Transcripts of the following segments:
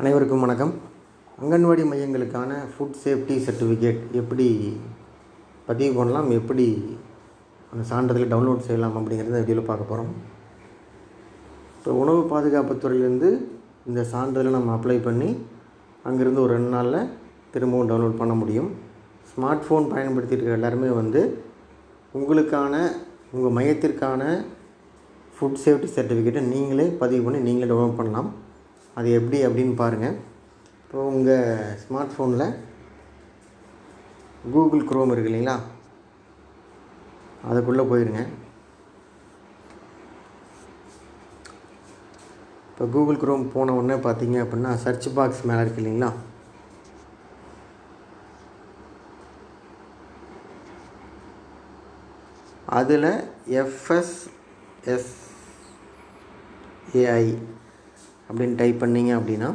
அனைவருக்கும் வணக்கம். அங்கன்வாடி மையங்களுக்கான ஃபுட் சேஃப்டி சர்டிஃபிகேட் எப்படி பதிவு பண்ணலாம் எப்படி அந்த சான்றிதழை டவுன்லோட் செய்யலாம் அப்படிங்கிறத வீடியோவில் பார்க்க போகிறோம் இப்போ உணவு பாதுகாப்புத்துறையிலேருந்து இந்த சான்றிதழை நம்ம அப்ளை பண்ணி அங்கேருந்து ஒரு ரெண்டு நாளில் திரும்பவும் டவுன்லோட் பண்ண முடியும். ஸ்மார்ட் ஃபோன் பயன்படுத்திட்டு இருக்கிற எல்லாருமே வந்து உங்களுக்கான உங்கள் மையத்திற்கான ஃபுட் சேஃப்டி சர்டிஃபிகேட்டை நீங்களே பதிவு பண்ணி நீங்களே டவுன்லோட் பண்ணலாம். அது எப்படி அப்படின்னு பாருங்கள் இப்போ உங்கள் ஸ்மார்ட் ஃபோனில் கூகுள் குரோம் இருக்கு இல்லைங்களா? அதுக்குள்ளே போயிருங்க. இப்போ கூகுள் குரோம் போன உடனே பார்த்தீங்க அப்படின்னா சர்ச் பாக்ஸ் மேலே இருக்கு இல்லைங்களா? அதில் எஃப்எஸ்எஸ்ஏஐ அப்படின்னு டைப் பண்ணீங்க அப்படின்னா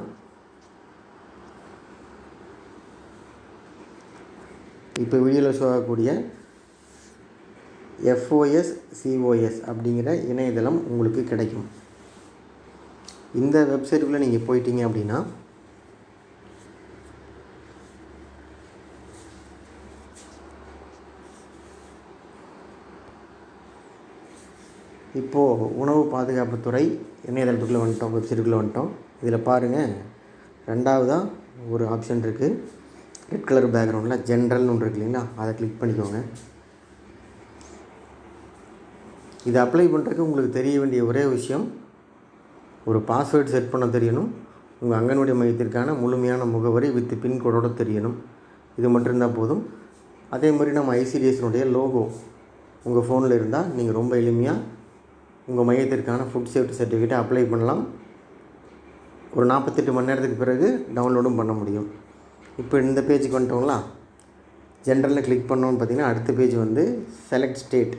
இப்போ வீடியோவில் ஷோ ஆகக்கூடிய எஃப்ஓஎஸ் சிஓஎஸ் அப்படிங்கிற இணையதளம் உங்களுக்கு கிடைக்கும். இந்த வெப்சைட்டுக்குள்ளே நீங்கள் போயிட்டீங்க அப்படின்னா இப்போது உணவு பாதுகாப்புத்துறை இணையதளத்துக்குள்ளே வந்துட்டோம் வெப்சைட்டுக்குள்ளே வந்துட்டோம். இதில் பாருங்கள் ரெண்டாவதாக ஒரு ஆப்ஷன் இருக்குது ரெட் கலர் பேக்ரவுண்டில் ஜென்ரல்னு ஒன்று இருக்கு இல்லைங்களா? அதை கிளிக் பண்ணிக்கோங்க. இதை அப்ளை பண்ணுறதுக்கு உங்களுக்கு தெரிய வேண்டிய ஒரே விஷயம் ஒரு பாஸ்வேர்டு செட் பண்ண தெரியணும். உங்கள் அங்கன்வாடி மையத்திற்கான முழுமையான முகவரி வித் பின்கோடோடு தெரியணும். இது மட்டும் இருந்தால் போதும். அதே மாதிரி நம்ம ஐசிடிஎஸ்னுடைய லோகோ உங்கள் ஃபோனில் இருந்தால் நீங்கள் ரொம்ப எளிமையாக உங்கள் மையத்திற்கான ஃபுட் சேஃப்டி சர்டிஃபிகேட்டை அப்ளை பண்ணலாம். ஒரு நாற்பத்தெட்டு மணி நேரத்துக்கு பிறகு டவுன்லோடும் பண்ண முடியும். இப்போ இந்த பேஜுக்கு வந்துட்டோங்களா ஜென்ரலில் கிளிக் பண்ணோன்னு பார்த்தீங்கன்னா அடுத்த பேஜ் வந்து செலக்ட் ஸ்டேட்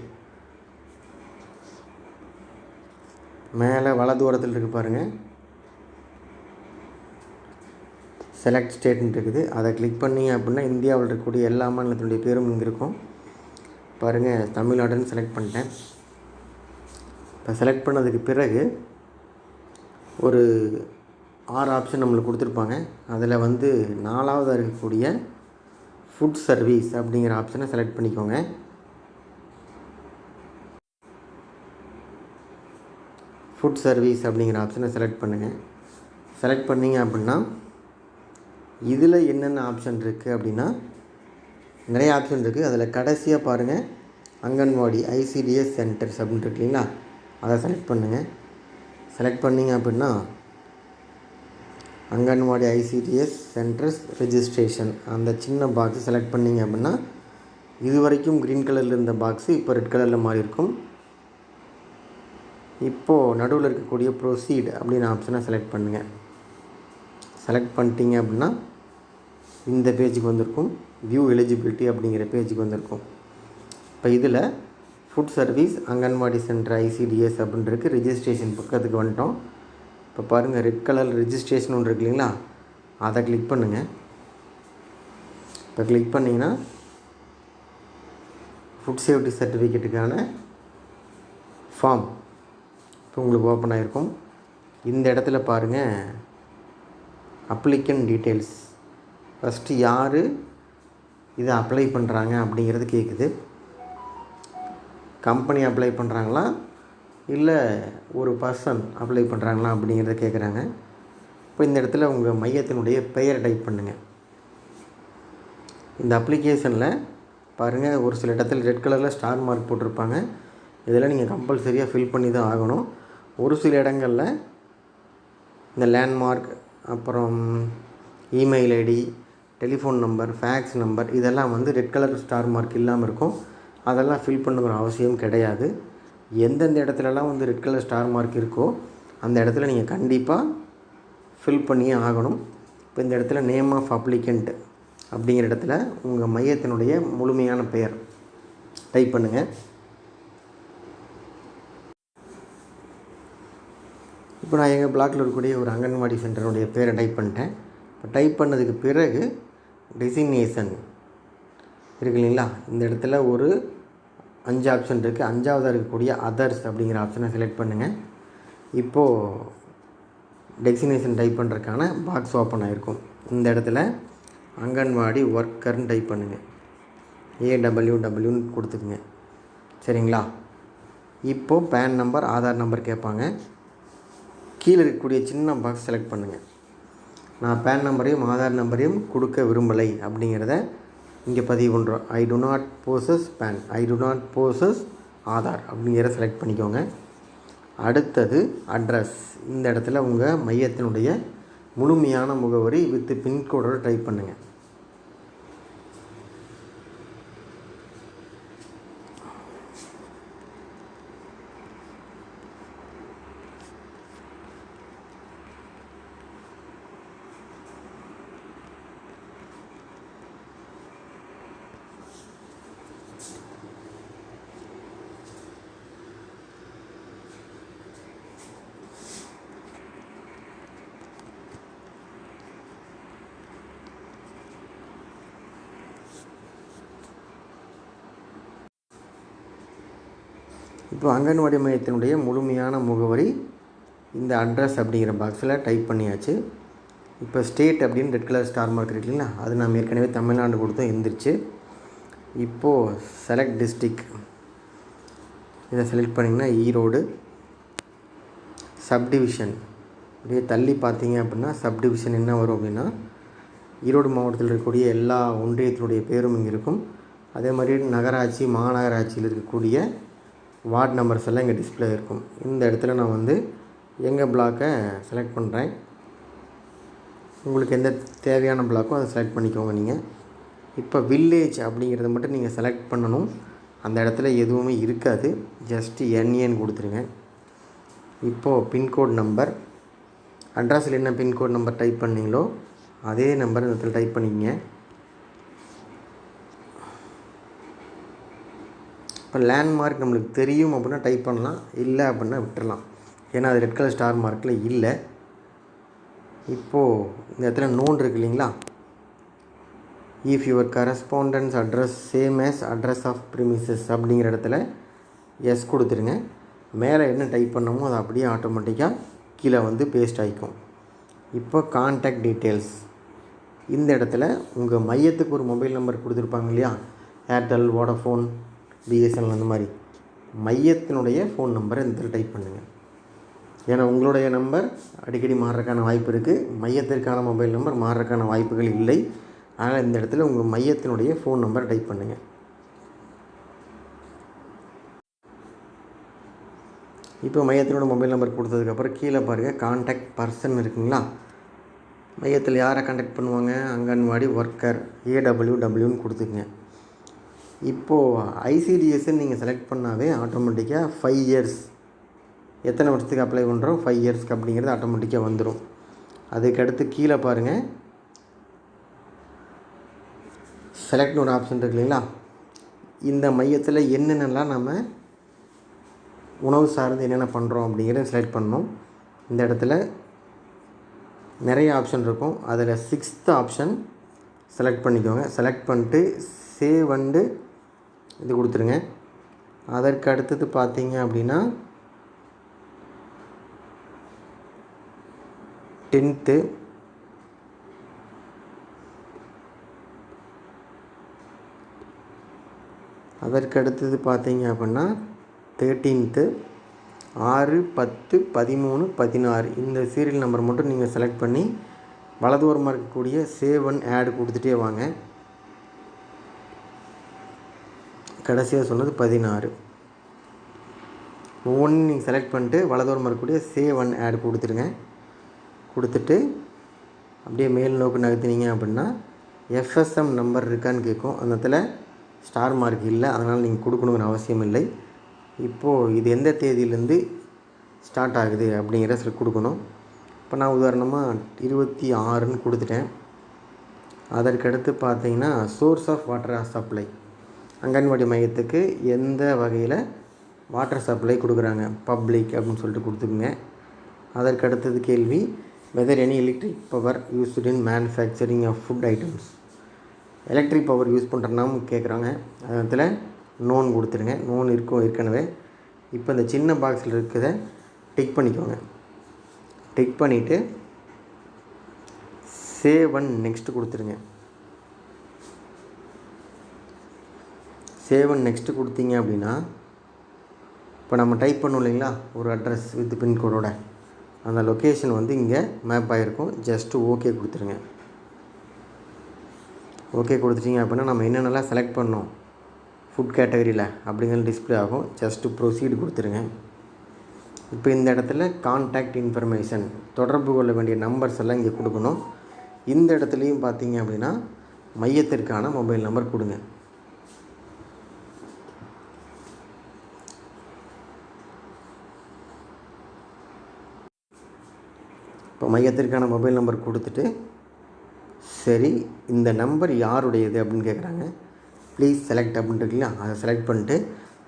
மேலே வலதூரத்தில் இருக்குது பாருங்கள் செலக்ட் ஸ்டேட்னு இருக்குது. அதை கிளிக் பண்ணீங்க அப்படின்னா இந்தியாவில் இருக்கக்கூடிய எல்லா மாநிலத்தினுடைய பேரும் இங்கே இருக்கும். பாருங்கள் தமிழ்நாடுன்னு செலக்ட் பண்ணிட்டேன். இப்போ செலக்ட் பண்ணதுக்கு பிறகு ஒரு ஆறு ஆப்ஷன் நம்மளுக்கு கொடுத்துருப்பாங்க. அதில் வந்து நாலாவதாக இருக்கக்கூடிய ஃபுட் சர்வீஸ் அப்படிங்கிற ஆப்ஷனை செலக்ட் பண்ணிக்கோங்க. ஃபுட் சர்வீஸ் அப்படிங்கிற ஆப்ஷனை செலக்ட் பண்ணுங்கள் செலக்ட் பண்ணிங்க அப்படின்னா இதில் என்னென்ன ஆப்ஷன் இருக்குது அப்படின்னா நிறைய ஆப்ஷன் இருக்குது அதில் கடைசியாக பாருங்கள் அங்கன்வாடி ஐசிடிஎஸ் சென்டர்ஸ் அப்படின்னு இருக்கு இல்லைங்களா? அதை செலக்ட் பண்ணுங்கள் செலக்ட் பண்ணிங்க அப்படின்னா அங்கன்வாடி ஐசிடிஎஸ் சென்டர்ஸ் ரெஜிஸ்ட்ரேஷன் அந்த சின்ன பாக்ஸ் செலக்ட் பண்ணிங்க அப்படின்னா இது வரைக்கும் க்ரீன் கலரில் இருந்த பாக்ஸு இப்போ ரெட் கலரில் மாறி இருக்கும். இப்போது நடுவில் இருக்கக்கூடிய ப்ரொசீட் அப்படின்னு ஆப்ஷனை செலக்ட் பண்ணுங்கள் செலக்ட் பண்ணிட்டீங்க அப்படின்னா இந்த பேஜுக்கு வந்திருக்கும். வியூ எலிஜிபிலிட்டி அப்படிங்கிற பேஜுக்கு வந்திருக்கும். இப்போ இதில் food service anganwadi center ICDS அப்படின்றது ரிஜிஸ்ட்ரேஷன் பக்கத்துக்கு வந்துட்டோம். இப்போ பாருங்கள் ரெட் கலர் ரிஜிஸ்ட்ரேஷன் ஒன்று இருக்கு இல்லைங்களா? அதை கிளிக் பண்ணுங்கள் இப்போ கிளிக் பண்ணிங்கன்னா ஃபுட் சேஃப்டி சர்டிஃபிகேட்டுக்கான ஃபார்ம் இப்போ உங்களுக்கு ஓப்பன் ஆகிருக்கும் இந்த இடத்துல பாருங்கள் அப்ளிகன் டீட்டெயில்ஸ் ஃபஸ்ட்டு யார் இதை அப்ளை பண்ணுறாங்க அப்படிங்கிறது கேட்குது கம்பெனி அப்ளை பண்ணுறாங்களா இல்லை ஒரு பர்சன் அப்ளை பண்ணுறாங்களா அப்படிங்கிறத கேட்குறாங்க இப்போ இந்த இடத்துல உங்கள் மையத்தினுடைய பெயர் டைப் பண்ணுங்கள் இந்த அப்ளிகேஷனில் பாருங்கள் ஒரு சில இடத்துல ரெட் கலரில் ஸ்டார் மார்க் போட்டிருப்பாங்க. இதெல்லாம் நீங்கள் கம்பல்சரியாக ஃபில் பண்ணி தான் ஆகணும். ஒரு சில இடங்களில் இந்த லேண்ட்மார்க் அப்புறம் email ID telephone number fax number இதெல்லாம் வந்து ரெட் கலர் ஸ்டார் மார்க் இல்லாமல் இருக்கும். அதெல்லாம் ஃபில் பண்ணுங்கிற அவசியம் கிடையாது. எந்தெந்த இடத்துலலாம் வந்து ரெட் கலர் ஸ்டார் மார்க் இருக்கோ அந்த இடத்துல நீங்கள் கண்டிப்பாக ஃபில் பண்ணியே ஆகணும். இப்போ இந்த இடத்துல நேம் ஆஃப் அப்ளிகண்ட் அப்படிங்கிற இடத்துல உங்கள் மையத்தினுடைய முழுமையான பெயர் டைப் பண்ணுங்கள் இப்போ நான் எங்கள் பிளாக்கில் இருக்கக்கூடிய ஒரு அங்கன்வாடி சென்டருடைய பேரை டைப் பண்ணிட்டேன். இப்போ டைப் பண்ணதுக்கு பிறகு டெசிக்னேஷன் இருக்கு இல்லைங்களா? இந்த இடத்துல ஒரு அஞ்சு ஆப்ஷன் இருக்குது அஞ்சாவதாக இருக்கக்கூடிய அதர்ஸ் அப்படிங்கிற ஆப்ஷனை செலக்ட் பண்ணுங்கள் இப்போது டெஸ்டினேஷன் டைப் பண்ணுறதுக்கான பாக்ஸ் ஓப்பன் ஆகிருக்கும் இந்த இடத்துல அங்கன்வாடி ஒர்க்கர்னு டைப் பண்ணுங்கள் ஏடபிள்யூடபிள்யூன்னு கொடுத்துக்குங்க. சரிங்களா? இப்போது பேன் நம்பர் ஆதார் நம்பர் கேட்பாங்க. கீழே இருக்கக்கூடிய சின்ன பாக்ஸ் செலக்ட் பண்ணுங்கள் நான் பேன் நம்பரையும் ஆதார் நம்பரையும் கொடுக்க விரும்பலை அப்படிங்கிறத இங்கே பதிவு பண்ணுறோம் I do not possess PAN I do not possess Aadhaar அப்படிங்கிறத செலக்ட் பண்ணிக்கோங்க. அடுத்தது அட்ரஸ் இந்த இடத்துல உங்கள் மையத்தினுடைய முழுமையான முகவரி வித் பின்கோடோடு டைப் பண்ணுங்கள் இப்போ அங்கன்வாடி மையத்தினுடைய முழுமையான முகவரி இந்த அட்ரஸ் அப்படிங்கிற பாக்ஸில் டைப் பண்ணியாச்சு. இப்போ ஸ்டேட் அப்படின்னு ரெட் கலர் ஸ்டார் மார்க் இருக்கு இல்லைங்களா? அது நம்ம ஏற்கனவே தமிழ்நாடு கொடுத்தோம் எழுந்திரிச்சு இப்போது செலக்ட் டிஸ்ட்ரிக் இதை செலக்ட் பண்ணிங்கன்னா e ஈரோடு சப்டிவிஷன் அப்படியே தள்ளி பார்த்தீங்க அப்படின்னா சப்டிவிஷன் என்ன வரும் அப்படின்னா e ஈரோடு மாவட்டத்தில் இருக்கக்கூடிய எல்லா ஒன்றியத்தினுடைய பேரும் இங்கே இருக்கும். அதே மாதிரி நகராட்சி மாநகராட்சியில் இருக்கக்கூடிய வார்டு நம்பர்ஸ் எல்லாம் இங்கே டிஸ்பிளே இருக்கும். இந்த இடத்துல நான் வந்து எங்கள் பிளாக்கை செலக்ட் பண்ணுறேன் உங்களுக்கு எந்த தேவையான பிளாக்கோ அதை செலக்ட் பண்ணிக்கோங்க நீங்கள் இப்போ வில்லேஜ் அப்படிங்கிறத மட்டும் நீங்கள் செலக்ட் பண்ணணும். அந்த இடத்துல எதுவுமே இருக்காது. ஜஸ்ட்டு என்ஏன்னு கொடுத்துருங்க. இப்போது பின்கோட் நம்பர் அட்ரஸில் என்ன பின்கோட் நம்பர் டைப் பண்ணீங்களோ அதே நம்பர் இந்த இடத்துல டைப் பண்ணிக்கங்க. இப்போ லேண்ட்மார்க் நம்மளுக்கு தெரியும் அப்படின்னா டைப் பண்ணலாம். இல்லை அப்படின்னா விட்டுடலாம் ஏன்னா அது ரெட் கலர் ஸ்டார் மார்க்கில் இல்லை. இப்போது இந்த இடத்துல நோன் இருக்கு இல்லைங்களா? If your correspondence address same as address of premises அப்படிங்கிற இடத்துல எஸ் கொடுத்துருங்க. மேலே என்ன டைப் பண்ணமோ அது அப்படியே ஆட்டோமேட்டிக்காக கீழே வந்து பேஸ்ட் ஆகிக்கும் இப்போ கான்டாக்ட் டீட்டெயில்ஸ் இந்த இடத்துல உங்கள் மையத்துக்கு ஒரு மொபைல் நம்பர் கொடுத்துருப்பாங்க இல்லையா? ஏர்டெல் வோடஃபோன் பிஎஸ்என்எல் அந்த மாதிரி மையத்தினுடைய ஃபோன் நம்பரை இந்த இடத்துல டைப் பண்ணுங்கள் ஏன்னா உங்களுடைய நம்பர் அடிக்கடி மாறுறதுக்கான வாய்ப்பு இருக்குது மையத்திற்கான மொபைல் நம்பர் மாறுறதுக்கான வாய்ப்புகள் இல்லை. அதனால் இந்த இடத்துல உங்கள் மையத்தினுடைய ஃபோன் நம்பரை டைப் பண்ணுங்கள் இப்போ மையத்தினோட மொபைல் நம்பர் கொடுத்ததுக்கப்புறம் கீழே பாருங்கள் காண்டாக்ட் பர்சன் இருக்குங்களா? மையத்தில் யாரை காண்டாக்ட் பண்ணுவாங்க? அங்கன்வாடி ஒர்க்கர் ஏடபிள்யூடபிள்யூன்னு கொடுத்துக்குங்க. இப்போது ஐசிடிஎஸ்ன்னு நீங்கள் செலக்ட் பண்ணாவே ஆட்டோமேட்டிக்காக ஃபைவ் இயர்ஸ் எத்தனை வருஷத்துக்கு அப்ளை பண்ணுறோம் ஃபைவ் இயர்ஸ்க்கு அப்படிங்கிறது ஆட்டோமேட்டிக்காக வந்துடும் அதுக்கடுத்து கீழே பாருங்கள் செலக்ட்னு ஒரு ஆப்ஷன் இருக்கு இல்லைங்களா? இந்த மையத்தில் என்னென்னலாம் நம்ம உணவு சார்ந்து என்னென்ன பண்ணுறோம் அப்படிங்கிறத செலக்ட் பண்ணோம் இந்த இடத்துல நிறைய ஆப்ஷன் இருக்கும். அதில் சிக்ஸ்த் ஆப்ஷன் செலக்ட் பண்ணிக்கோங்க. செலக்ட் பண்ணிட்டு சேவ் வந்து இது கொடுத்துருங்க. அதற்கு அடுத்தது பார்த்தீங்க அப்படின்னா டென்த்து அதற்கு அடுத்தது பார்த்தீங்க அப்படின்னா தேர்ட்டீன்த்து ஆறு பத்து பதிமூணு பதினாறு. இந்த சீரியல் நம்பர் மட்டும் நீங்கள் செலக்ட் பண்ணி வலதுபுறமாக இருக்கக்கூடிய சேவ் அண்ட் கொடுத்துட்டே வாங்க. கடைசியாக சொன்னது பதினாறு. ஒவ்வொன்றும் நீங்கள் செலக்ட் பண்ணிட்டு வலதுபுறமாக இருக்கக்கூடிய சேவ் ஒன் ஆட் கொடுத்துருங்க கொடுத்துட்டு அப்படியே மேல் நோக்கு நகர்த்தினீங்க அப்படின்னா எஃப்எஸ்எம் நம்பர் இருக்கான்னு கேட்கும் அந்த இடத்துல ஸ்டார் மார்க் இல்லை. அதனால் நீங்கள் கொடுக்கணுங்கிற அவசியம் இல்லை. இப்போது இது எந்த தேதியிலேருந்து ஸ்டார்ட் ஆகுது அப்படிங்கிற சில கொடுக்கணும். இப்போ நான் உதாரணமாக இருபத்தி ஆறுன்னு கொடுத்துட்டேன். அதற்கடுத்து பார்த்தீங்கன்னா source of water supply anganwadi மையத்துக்கு எந்த வகையில் வாட்டர் சப்ளை கொடுக்குறாங்க? பப்ளிக் அப்படின்னு சொல்லிட்டு கொடுத்துக்குங்க. அதற்கு அடுத்தது கேள்வி whether any electric power used in manufacturing of food items electric power use பண்ணுறனாவும் கேட்குறாங்க அதில் நோன் கொடுத்துருங்க நோன் இருக்கும் ஏற்கனவே. இப்போ இந்த சின்ன பாக்ஸில் இருக்கிறத டிக் பண்ணிக்கோங்க. டிக் பண்ணிவிட்டு சேவ் அண்ட் நெக்ஸ்ட்டு கொடுத்துருங்க சேவன் நெக்ஸ்ட்டு கொடுத்தீங்க அப்படின்னா இப்போ நம்ம டைப் பண்ணோம் இல்லைங்களா? ஒரு அட்ரஸ் வித் பின்கோடோட அந்த லொக்கேஷன் வந்து இங்கே மேப் ஆகிருக்கும் ஜஸ்ட்டு ஓகே கொடுத்துருங்க. ஓகே கொடுத்துட்டீங்க அப்படின்னா நம்ம என்னென்னலாம் செலக்ட் பண்ணோம்? ஃபுட் கேட்டகரியில் அப்படிங்கிற டிஸ்பிளே ஆகும். ஜஸ்ட்டு ப்ரொசீடு கொடுத்துருங்க. இப்போ இந்த இடத்துல கான்டாக்ட் இன்ஃபர்மேஷன் தொடர்பு கொள்ள வேண்டிய நம்பர்ஸ் எல்லாம் இங்கே கொடுக்கணும். இந்த இடத்துலையும் பார்த்தீங்க அப்படின்னா மையத்திற்கான மொபைல் நம்பர் கொடுங்க. இப்போ மையத்திற்கான மொபைல் நம்பர் கொடுத்துட்டு சரி இந்த நம்பர் யாருடையது அப்படின்னு கேட்குறாங்க ப்ளீஸ் செலக்ட் அப்படின்ட்டு இருக்குல்லையா அதை செலக்ட் பண்ணிட்டு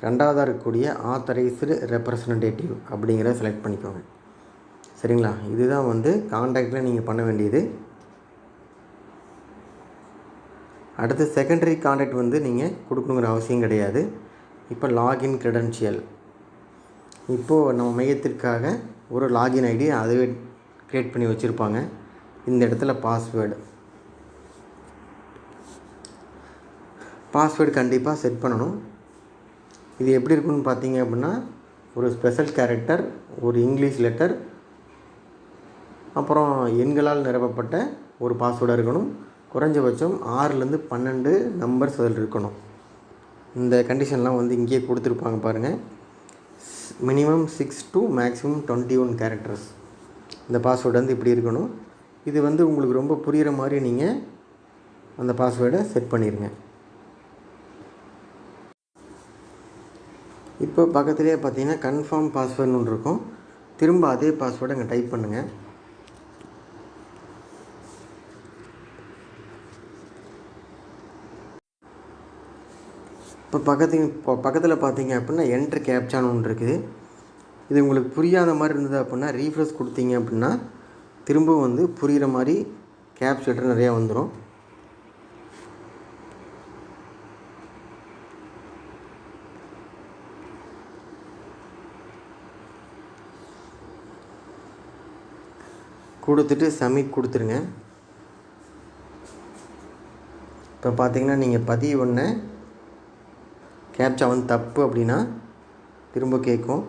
ரெண்டாவதாக இருக்கக்கூடிய ஆத்தரைஸ்டு ரெப்ரசன்டேட்டிவ் அப்படிங்கிறத செலக்ட் பண்ணிக்கோங்க. சரிங்களா? இதுதான் வந்து காண்டாக்டில் நீங்கள் பண்ண வேண்டியது. அடுத்து செகண்டரி காண்டாக்ட் வந்து நீங்கள் கொடுக்கணுங்கிற அவசியம் கிடையாது. இப்போ லாகின் க்ரெடென்ஷியல் இப்போது நம்ம மையத்திற்காக ஒரு லாகின் ஐடி அதுவே க்ரியேட் பண்ணி வச்சுருப்பாங்க. இந்த இடத்துல பாஸ்வேர்டு பாஸ்வேர்டு கண்டிப்பாக செட் பண்ணணும். இது எப்படி இருக்குன்னு பார்த்தீங்க அப்படின்னா ஒரு ஸ்பெஷல் கேரக்டர் ஒரு இங்கிலீஷ் லெட்டர் அப்புறம் எண்களால் நிரப்பப்பட்ட ஒரு பாஸ்வேர்டாக இருக்கணும். குறைஞ்சபட்சம் ஆறுலேருந்து பன்னெண்டு நம்பர்ஸ் அதில் இருக்கணும். இந்த கண்டிஷன்லாம் வந்து இங்கேயே கொடுத்துருப்பாங்க பாருங்கள் minimum six to maximum twenty one characters இந்த பாஸ்வேர்டு வந்து இப்படி இருக்கணும். இது வந்து உங்களுக்கு ரொம்ப புரிகிற மாதிரி நீங்கள் அந்த பாஸ்வேர்டை செட் பண்ணிடுங்க இப்போ பக்கத்துலேயே பார்த்தீங்கன்னா கன்ஃபார்ம் பாஸ்வேர்டுன்னு ஒன்று இருக்கும். திரும்ப அதே பாஸ்வேர்டை அங்கே டைப் பண்ணுங்கள் இப்போ பக்கத்து இப்போ பக்கத்தில் பார்த்தீங்க அப்படின்னா என்ட்ரு கேப்சான்னு ஒன்று இருக்குது. இது உங்களுக்கு புரியாத மாதிரி இருந்தது அப்படின்னா ரீஃப்ரெஷ் கொடுத்தீங்க அப்படின்னா திரும்ப வந்து புரிகிற மாதிரி கேப் ஷெட்டர் நிறையா வந்துடும் கொடுத்துட்டு சப்மிட் கொடுத்துருங்க. இப்போ பார்த்தீங்கன்னா நீங்கள் பதிவு ஒன்று கேப்சா வந்து தப்பு அப்படின்னா திரும்ப கேட்கும்.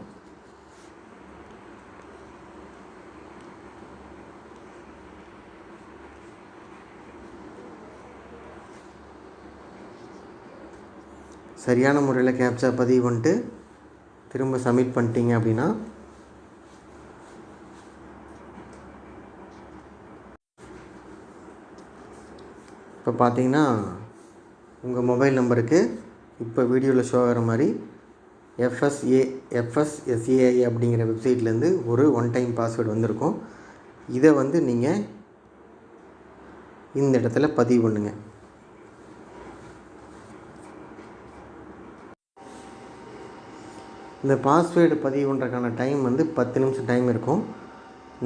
சரியான முறையில் கேப்சா பதிவு பண்ணிட்டு திரும்ப சப்மிட் பண்ணிட்டீங்க அப்படின்னா இப்போ பார்த்தீங்கன்னா உங்கள் மொபைல் நம்பருக்கு இப்போ வீடியோவில் ஷோ ஆகிற மாதிரி எஃப்எஸ்ஏ எஃப்எஸ்எஸ்ஏஐ அப்படிங்கிற வெப்சைட்லேருந்து ஒரு ஒன் டைம் பாஸ்வேர்டு வந்திருக்கும். இதை வந்து நீங்கள் இந்த இடத்துல பதிவு பண்ணுங்கள் இந்த பாஸ்வேர்டு பதிவு பண்ணுறதுக்கான டைம் வந்து பத்து நிமிஷம் டைம் இருக்கும்.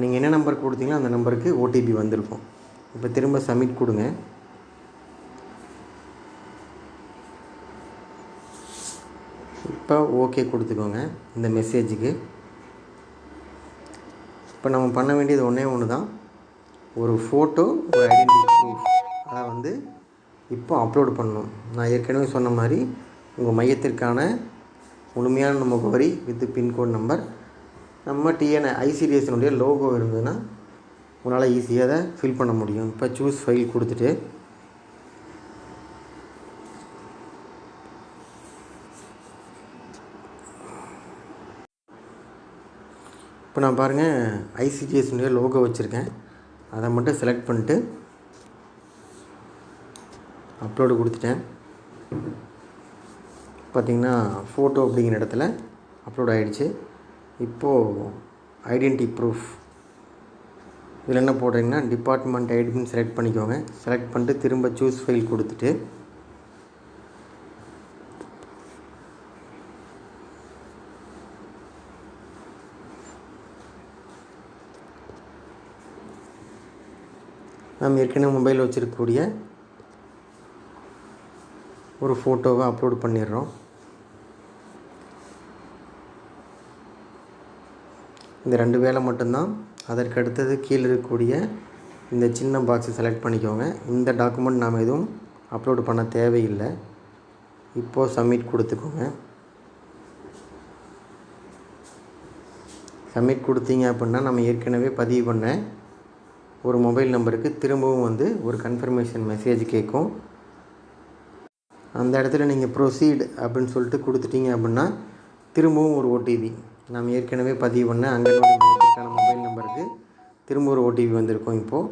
நீங்கள் என்ன நம்பர் கொடுத்தீங்களோ அந்த நம்பருக்கு ஓடிபி வந்திருக்கும். இப்போ திரும்ப சப்மிட் கொடுங்க. இப்போ ஓகே கொடுத்துக்கோங்க இந்த மெசேஜுக்கு இப்போ நம்ம பண்ண வேண்டியது ஒன்றே ஒன்று தான் ஒரு ஃபோட்டோ ஒரு ஐடென்டி ப்ரூஃப் அதை வந்து இப்போ அப்லோடு பண்ணணும். நான் ஏற்கனவே சொன்ன மாதிரி உங்கள் மையத்திற்கான முழுமையான முகவரி வித் பின்கோட் நம்பர் நம்ம டிஎன் ஐசிடிஎஸ்னுடைய லோகோ இருந்ததுன்னா உங்களால் ஈஸியாக அதை ஃபில் பண்ண முடியும். இப்போ சூஸ் ஃபைல் கொடுத்துட்டு இப்போ நான் பாருங்கள் ஐசிடிஎஸ்னுடைய லோகோ வச்சுருக்கேன். அதை மட்டும் செலக்ட் பண்ணிட்டு அப்லோடு கொடுத்துட்டேன். பார்த்திங்கன்னா ஃபோட்டோ அப்படிங்கிற இடத்துல அப்லோட் ஆகிடுச்சு இப்போது ஐடென்டி ப்ரூஃப் இதில் என்ன போடுறீங்கன்னா டிபார்ட்மெண்ட் ஐடின்னு செலக்ட் பண்ணிக்கோங்க. செலக்ட் பண்ணிட்டு திரும்ப சூஸ் ஃபைல் கொடுத்துட்டு நாம் ஏற்கனவே மொபைல் வச்சுருக்கக்கூடிய ஒரு ஃபோட்டோவை அப்லோட் பண்ணிடுறோம். இந்த ரெண்டு வேலை மட்டும்தான். அதற்கு அடுத்தது கீழே இருக்கக்கூடிய இந்த சின்ன பாக்ஸை செலக்ட் பண்ணிக்கோங்க. இந்த டாக்குமெண்ட் நாம் எதுவும் அப்லோடு பண்ண தேவையில்லை. இப்போது சப்மிட் கொடுத்துக்கோங்க. சப்மிட் கொடுத்தீங்க அப்படின்னா நம்ம ஏற்கனவே பதிவு பண்ண ஒரு மொபைல் நம்பருக்கு திரும்பவும் வந்து ஒரு கன்ஃபர்மேஷன் மெசேஜ் கேட்கும். அந்த இடத்துல நீங்கள் ப்ரொசீட் அப்படின்னு சொல்லிட்டு கொடுத்துட்டீங்க அப்படின்னா திரும்பவும் ஒரு ஓடிபி நாம் ஏற்கனவே பதிவு பண்ண அங்கன்வாடி மையத்துக்கான மொபைல் நம்பருக்கு திரும்ப ஒரு ஓடிபி வந்திருக்கும் இப்போது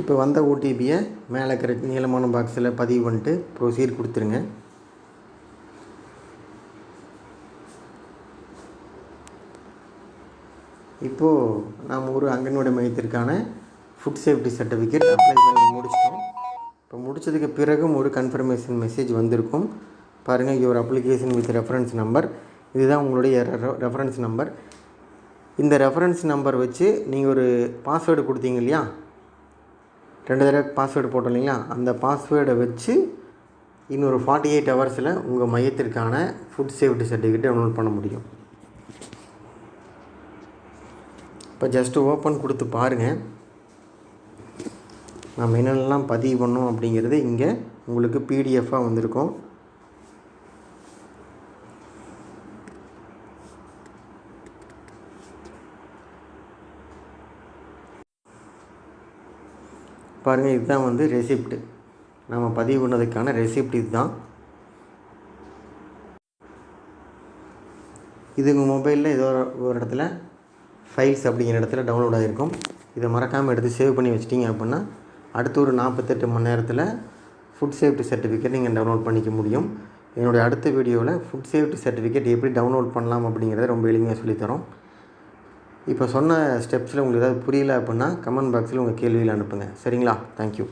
இப்போ வந்த ஓடிபியை மேலே இருக்கிற நீளமான பாக்ஸில் பதிவு பண்ணிட்டு ப்ரொசீட் கொடுத்துருங்க. இப்போது நாம் ஒரு அங்கன்வாடி மையத்திற்கான ஃபுட் சேஃப்டி சர்டிஃபிகேட் அப்ளை பண்ணி முடிச்சிட்டோம். இப்போ முடிச்சதுக்கு பிறகும் ஒரு கன்ஃபர்மேஷன் மெசேஜ் வந்திருக்கும். பாருங்கள் your application with reference number இதுதான் உங்களுடைய ரெஃபரன்ஸ் நம்பர் இந்த ரெஃபரன்ஸ் நம்பர் வச்சு நீங்கள் ஒரு பாஸ்வேர்டு கொடுத்தீங்க இல்லையா? ரெண்டு தடவை பாஸ்வேர்டு போட்டோம் இல்லைங்களா? அந்த பாஸ்வேர்டை வச்சு இன்னொரு ஃபார்ட்டி எயிட் ஹவர்ஸில் உங்கள் மையத்திற்கான ஃபுட் சேஃப்டி சர்டிஃபிகேட் டவுன்லோட் பண்ண முடியும். இப்போ ஜஸ்ட்டு ஓப்பன் கொடுத்து பாருங்கள் நம்ம என்னென்னலாம் பதிவு பண்ணோம் அப்படிங்கிறது இங்கே உங்களுக்கு பிடிஎஃபாக வந்திருக்கும். பாருங்கள் இதுதான் வந்து ரெசிப்ட் நம்ம பதிவு பண்ணதுக்கான ரெசிப்ட் இதுதான். இது உங்கள் மொபைலில் ஏதோ ஒரு இடத்துல ஃபைல்ஸ் அப்படிங்கிற இடத்துல டவுன்லோட் ஆகிருக்கும் இதை மறக்காமல் எடுத்து சேவ் பண்ணி வச்சிட்டிங்க அப்படின்னா அடுத்த ஒரு நாற்பத்தெட்டு மணி நேரத்தில் ஃபுட் சேஃப்டி சர்டிஃபிகேட் நீங்கள் டவுன்லோட் பண்ணிக்க முடியும். என்னுடைய அடுத்த வீடியோவில் ஃபுட் சேஃப்டி சர்டிஃபிகேட் எப்படி டவுன்லோட் பண்ணலாம் அப்படிங்கிறத ரொம்ப எளிமையாக சொல்லித்தரோம். இப்போ சொன்ன ஸ்டெப்ஸில் உங்களுக்கு ஏதாவது புரியல அப்படின்னா கமெண்ட் பாக்ஸில் உங்கள் கேள்வியில் அனுப்புங்க. சரிங்களா? தேங்க்யூ